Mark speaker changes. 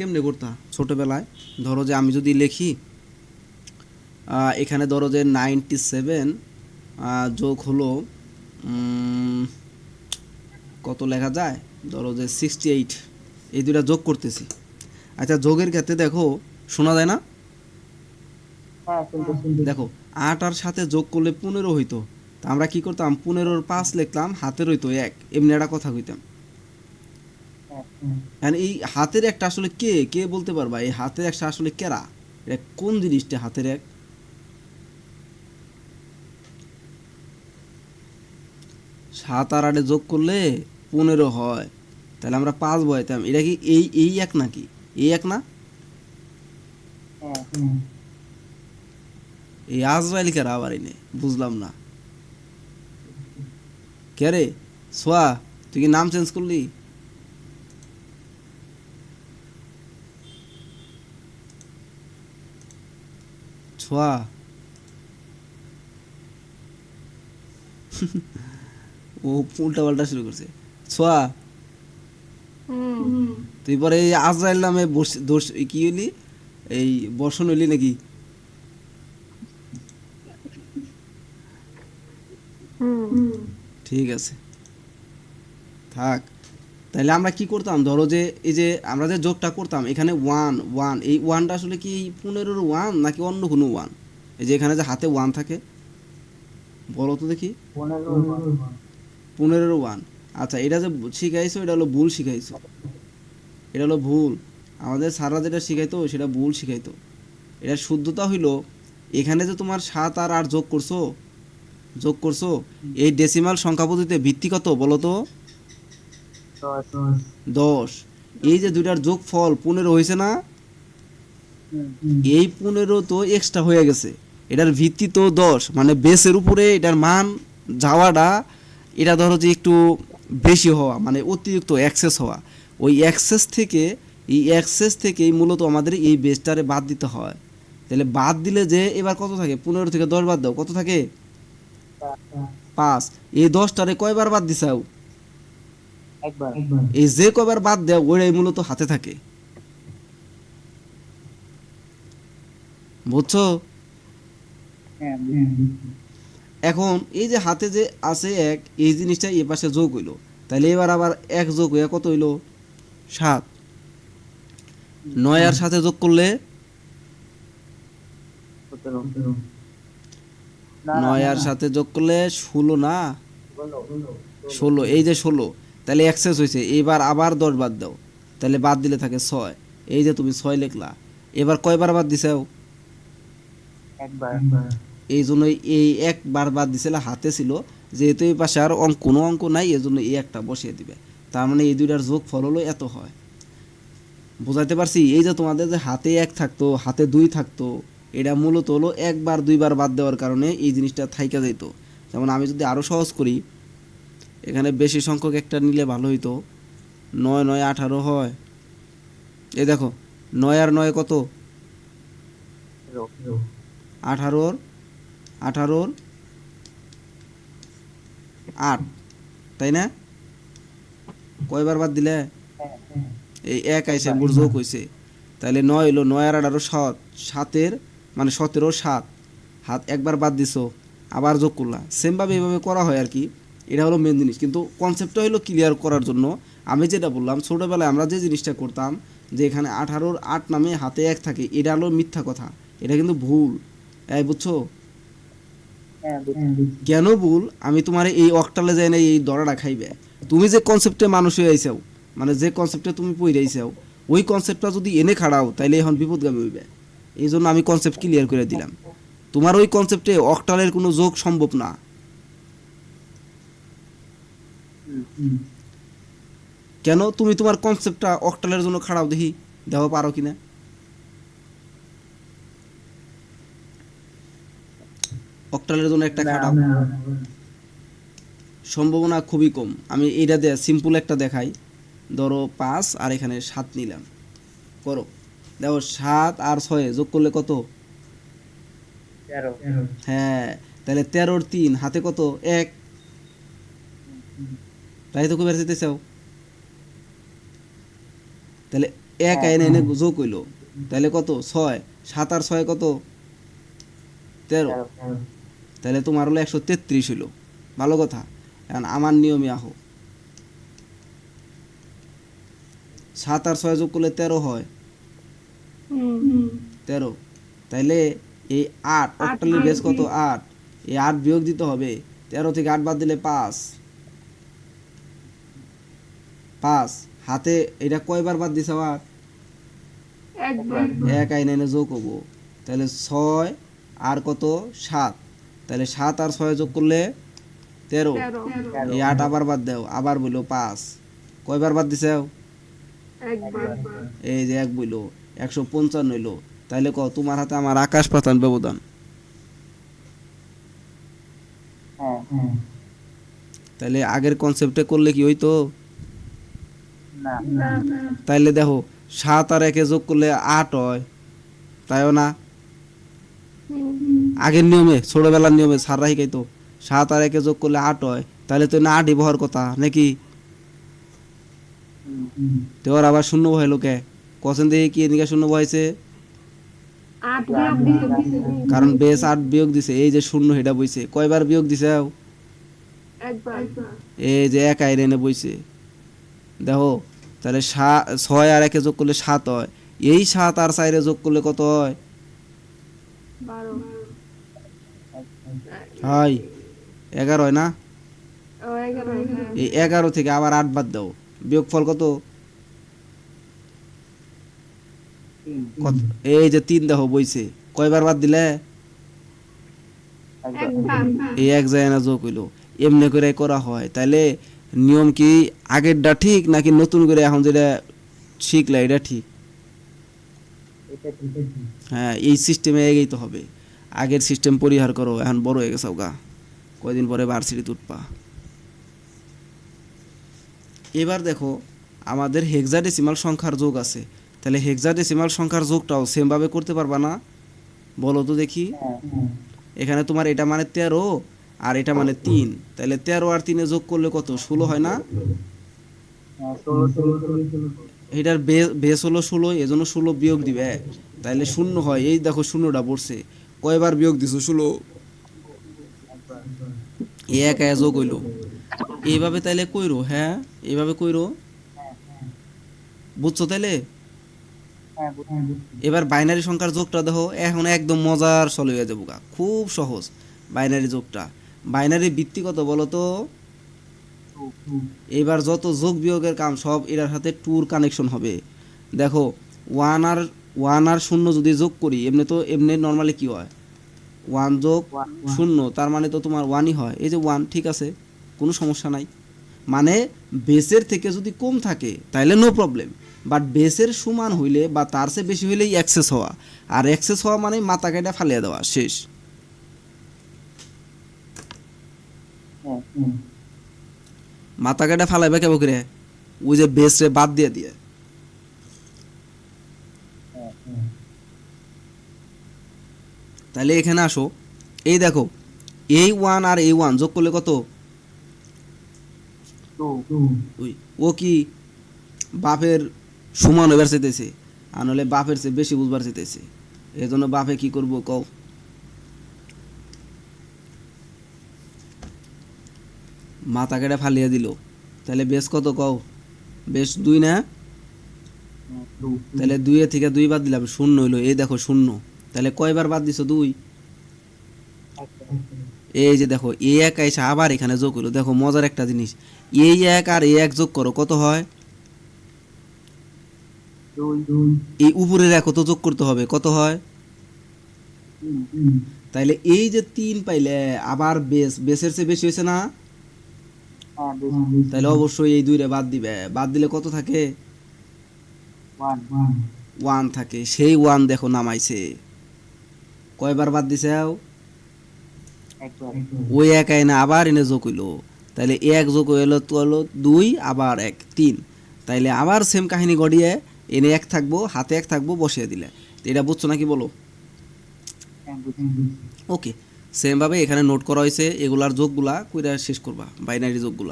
Speaker 1: কেমনে করতা? ছোটোবেলায়? ধরো যে আমি যদি লিখি এখানে ধরো যে নাইনটি সেভেন যোগ হলো কত লেখা যায়? ধরো যে সিক্সটি এইট এই দুইটা যোগ করতেছি। আচ্ছা যোগের ক্ষেত্রে দেখো শোনা যায় না?
Speaker 2: হ্যাঁ
Speaker 1: দেখো আট আর সাথে যোগ করলে পনেরো হইতো। তা আমরা কি করতাম? পনেরোর পাঁচ লিখলাম হাতের হইতো এক। এমনি একটা কথা কইতাম। এখন এই হাতের একটা আসলে কে? কে বলতে পারবা? এই হাতের একটা আসলে কেরা? এটা কোন জিনিসটা হাতের এক? সাত আর আটে যোগ করলে পনেরো হয়। তাহলে আমরা পাঁচ বয়াতাম। এটা কি এই এই এক নাকি? এই এক না? এই আজরাইল কেরা আবার এনে? বুঝলাম না। কে রে সোয়া, তুই কি নাম চেঞ্জ করলি? ছোয়া ও উল্টা পাল্টা শুরু করছে। ছোয়া তুই পরে এই আজরাইল নামে বস- দোষ কি হইলি এই বর্ষণ হইলি নাকি? ঠিক আছে। থাক। তাহলে আমরা কি করতাম? ধরো যে এই যে আমরা যে যোগটা করতাম এখানে ওয়ান ওয়ান এই ওয়ানটা আসলে কি পনেরোর ওয়ান নাকি অন্য কোনো ওয়ান এই যে এখানে যে হাতে ওয়ান থাকে বলো তো দেখি। পনেরোর ওয়ান আচ্ছা এটা যে শিখাইছো এটা হলো ভুল শিখাইছো। এটা হলো ভুল। আমাদের স্যাররা যেটা শিখাইতো সেটা ভুল শিখাইতো। এটা শুদ্ধতা হইল এখানে যে তোমার সাত আর আট যোগ করছ যোগ করছ এই ডেসিমাল সংখ্যা পদ্ধতিতে ভিত্তি কত বলো তো?
Speaker 2: দশ।
Speaker 1: এই যে দুইটার যোগ ফল পনেরো হয়েছে না? এই পনেরো তো এক্সট্রা হয়ে গেছে। এটার ভিত্তি তো দশ। মানে বেসের উপরে এটার মান যাওয়াটা, এটা ধরো যে একটু বেশি হওয়া মানে অতিরিক্ত অ্যাক্সেস হওয়া। ওই অ্যাক্সেস থেকে, এই অ্যাক্সেস থেকেই মূলত আমাদের এই বেসটারে বাদ দিতে হয়। তাহলে বাদ দিলে যে এবার কত থাকে? পনেরো থেকে দশ বাদ দাও। কত থাকে? পাঁচ। এই দশটারে কয়বার বাদ দিছাও এই যে কয়বার বাদ দেও ওইটাই মূলত হাতে থাকে। বুঝছ?
Speaker 2: হ্যাঁ
Speaker 1: এখন এই যে হাতে যে আছে এক এই জিনিসটা এ পাশে যোগ হইল। তাহলে এবার আবার এক যোগ হইয়া কত হইল? সাত। নয় আর সাথে যোগ করলে? নয় আর সাথে যোগ করলে ষোলো না। ষোলো এই যে ষোলো। তাহলে এক্সেস হয়েছে। এবার আবার দশ বাদ দাও। তাহলে বাদ দিলে থাকে ছয়। এই যে তুমি ছয় লিখলা। এবার কয়বার বাদ
Speaker 2: একবার।
Speaker 1: এই জন্য এই একবার বাদ দিছিল হাতে ছিল। যেহেতু এই পাশে আর অঙ্ক কোনো অঙ্ক নাই এই জন্য এই একটা বসিয়ে দিবে। তার মানে এই দুইটার যোগ ফল হলো এত হয়। বুঝাইতে পারছি? এই যে তোমাদের যে হাতে এক থাকতো হাতে দুই থাকতো এটা মূলত হলো একবার দুইবার বাদ দেওয়ার কারণে এই জিনিসটা থাইকা যেত যেমন আমি যদি আরও সহজ করি এখানে বেশি সংখ্যক একটা নিলে ভালো হইতো। নয় নয় আঠারো হয়। এই দেখো নয় আর নয় কত? আঠারোর আঠারোর আট তাই না? কয়বার বাদ দিলে?
Speaker 2: হ্যাঁ, হ্যাঁ।
Speaker 1: এই এক আইসে মোর যোগ হয়েছে তাহলে নয় হইল নয় আর আঠারো সাত। সাতের মানে সতেরো সাত। হাত একবার বাদ দিছো আবার যোগ করলা। সেমভাবে এইভাবে করা হয় আর কি। এটা হলো মেন জিনিস। কিন্তু কনসেপ্টটা হলো ক্লিয়ার করার জন্য আমি যেটা বললাম ছোটোবেলায় আমরা যে জিনিসটা করতাম যে এখানে আঠারোর আট নামে হাতে এক থাকে এটা হলো মিথ্যা কথা। এটা কিন্তু ভুল। এই বুঝছ?
Speaker 2: হ্যাঁ,
Speaker 1: কেন ভুল? আমি তোমার এই অকটালে যাই না এই দরাটা খাইবে। তুমি যে কনসেপ্টে মানুষ হয়ে আইসাও মানে যে কনসেপ্টে তুমি পড়ে আইসাও ওই কনসেপ্টটা যদি এনে খাড়াও তাইলে এখন বিপদগামী হইবে। এই জন্য আমি কনসেপ্ট ক্লিয়ার করে দিলাম। তোমার ওই কনসেপ্টে অকটালের কোনো যোগ সম্ভব না। কেন তুমি তোমার কনসেপ্টটা অকটালের জন্য খাড়াও দেখি দেওয়া পারো কিনা? অকটালের জন্য একটা খাটাও
Speaker 2: না।
Speaker 1: সম্ভাবনা খুবই কম। আমি এইটা দেয়া সিম্পল একটা দেখাই। ধরো পাঁচ আর এখানে সাত নিলাম। করো। দেখো সাত আর ছয়ে যোগ করলে কত? হ্যাঁ তাহলে তেরোর তিন হাতে কত? এক। তাই তো কবে যেতে চাও তাহলে এক আইনে এনে যোগ হইল। তাহলে কত? ছয়। সাত আর ছয় কত? তেরো।
Speaker 2: তেরো
Speaker 1: তাহলে তোমার হলো একশো তেত্রিশ হইল। ভালো কথা। এখন আমার নিয়মে আহো। সাত আর ছয় যোগ করলে তেরো হয়। তেরো। তাইলে এই আট অক্টালের বেশ কত? আট। এই আট বিয়োগ দিতে হবে। তেরো থেকে আট বাদ দিলে পাঁচ। পাঁচ হাতে এটা কয়বার বাদ দিছে আবার?
Speaker 3: একবার।
Speaker 1: এক আইনে যোগ হব। তাহলে ছয় আর কত? সাত। তাহলে সাত আর ছয় যোগ করলে তেরো। এই আট আবার বাদ দাও আবার বলল পাঁচ। কয়বার বাদ দিছে?
Speaker 3: একবার।
Speaker 1: এই যে এক বইলো একশো পঞ্চান্ন হইল। তাইলে ক তোমার হাতে আমার আকাশ পাতান ব্যবধান?
Speaker 2: হ্যাঁ।
Speaker 1: তাইলে আগের কনসেপ্টে করলে কি হইতো? তাইলে দেখো সাত আর একে যোগ করলে আট হয়। তাইও না? আগের নিয়মে ছোটবেলার নিয়মে সাররা শিখাইতো সাত আর একে যোগ করলে আট হয় তাহলে তো না আটই বহর কথা নাকি? তো ওর আবার শূন্য বহাইলো লোকে কছেন দেখি কি এদিকে শূন্য বহাইছে?
Speaker 3: আট বিয়োগ দিছে।
Speaker 1: কারণ বেশ আট বিয়োগ দিছে এই যে শূন্য এটা বইছে কয়বার বিয়োগ দিছে এই যে এক আইরে এনে বইছে। দেখো তাহলে ছয় আর একে যোগ করলে সাত হয়। এই সাত আর চাইরে যোগ করলে কত হয়? হয়। এগারো হয় না?
Speaker 3: হ্যাঁ।
Speaker 1: এই এগারো থেকে আবার আট বাদ দাও। বিয়োগফল কত?
Speaker 2: তিন
Speaker 1: কত? এই যে তিন দেখো বইছে। কয়বার বাদ দিলে?
Speaker 2: একবার
Speaker 1: এই এক যায় না যোগ হইল। এমনি করে করা হয়। তাইলে নিয়ম কি আগেরটা ঠিক নাকি নতুন করে এখন যেটা শিখলে এটা ঠিক? হ্যাঁ এই সিস্টেমে এগেইতে হবে। আগের সিস্টেম পরিহার করো এখন বড় হয়ে গেছে গা কয়দিন পরে ভার্সিটি উঠপা এবার দেখো আমাদের হেক্সাডেসিমাল সংখ্যার যোগ আছে। তাহলে হেক্সাডেসিমাল সংখ্যার যোগটাও সেমভাবে করতে পারবা না? বলো তো দেখি।
Speaker 2: হ্যাঁ।
Speaker 1: এখানে তোমার এটা মানে তেরো আর এটা মানে তিন। তাহলে তেরো আর তিনে যোগ করলে কত? ষোলো হয় না?
Speaker 2: হ্যাঁ
Speaker 1: এটার বেস হলো ষোলো, এজন্য ষোলো বিয়োগ দিবে তাইলে শূন্য হয়। এই দেখো শূন্যটা পড়ছে। কয়বার বিয়োগ দিছো ষোলো? এক এক যোগ হইল। এইভাবে তাইলে কইরো হ্যাঁ? এইভাবে কইরো। বুঝছ তাইলে?
Speaker 2: হ্যাঁ
Speaker 1: এবার বাইনারি সংখ্যার যোগটা দেখো, এখন একদম মজার চলে হয়ে যাব। খুব সহজ বাইনারি যোগটা। বাইনারি ভিত্তি কত বলো তো? এবার যত যোগ বিয়োগের কাম, সব এটার সাথে টুর কানেকশন হবে। দেখো ওয়ান আর ওয়ান আর শূন্য যদি যোগ করি, এমনি তো, এমনি নর্মালি কি হয়? ওয়ান যোগ শূন্য, তার মানে তো তোমার ওয়ানই হয়। এই যে ওয়ান ঠিক আছে? কোনো সমস্যা নাই। মানে বেসের থেকে যদি কম থাকে তাহলে নো প্রবলেম বাট বেসের সমান হইলে বা তার চেয়ে বেশি হইলেই অ্যাক্সেস হওয়া। আর অ্যাক্সেস হওয়া মানে মাথা কেটে ফালিয়ে দেওয়া, শেষ
Speaker 2: হ্যাঁ
Speaker 1: মাথা কেটে ফালাইবে কেবো করে? ওই যে বেসরে বাদ দিয়ে দিয়ে।
Speaker 2: হ্যাঁ
Speaker 1: তাহলে এখানে আসো। এই দেখো এই ওয়ান আর এই ওয়ান যোগ করলে কত? ও কি বাপের সমান এবার চেতেছে আর নাহলে বাপের চেয়ে বেশি বুঝবার চেতেছে এই জন্য বাপে কি করব কও? মাথা কেটে ফালিয়ে দিল। তাহলে বেশ কত কও? বেশ দুই না? তাহলে দুইয়ের থেকে দুই বাদ দিলাম, শূন্য হইল। এই দেখো, শূন্য। তাহলে কয়বার বাদ দিছো দুই? এই যে দেখো এই এক এসে আবার এখানে যোগ হলো দেখো, মজার একটা জিনিস। এই এক আর এই এক যোগ করো, কত হয়? এই উপরের এক কত যোগ করতে হবে, কত হয়? তাইলে এই যে তিন পাইলে আবার বেস বেসের চেয়ে বেশি হয়েছে না?
Speaker 2: বেশি
Speaker 1: তাহলে অবশ্যই এই দুইটা বাদ দিবে। বাদ দিলে কত থাকে?
Speaker 2: ওয়ান।
Speaker 1: থাকে। সেই ওয়ান দেখো নামাইছে। কয়বার বাদ দিছে ওই এক আইনে আবার এনে যোগ হইল। তাইলে এক যোগ হইল তো হলো দুই আবার এক তিন। তাইলে আবার সেম কাহিনী গড়িয়ে এনে এক থাকব হাতে এক থাকব বসিয়ে দিলে। এটা বুঝছ নাকি বলো?
Speaker 2: হ্যাঁ
Speaker 1: ওকে। সেমভাবে এখানে নোট করা হয়েছে এগুলার যোগগুলা কইরা শেষ করবা বাইনারি যোগগুলা।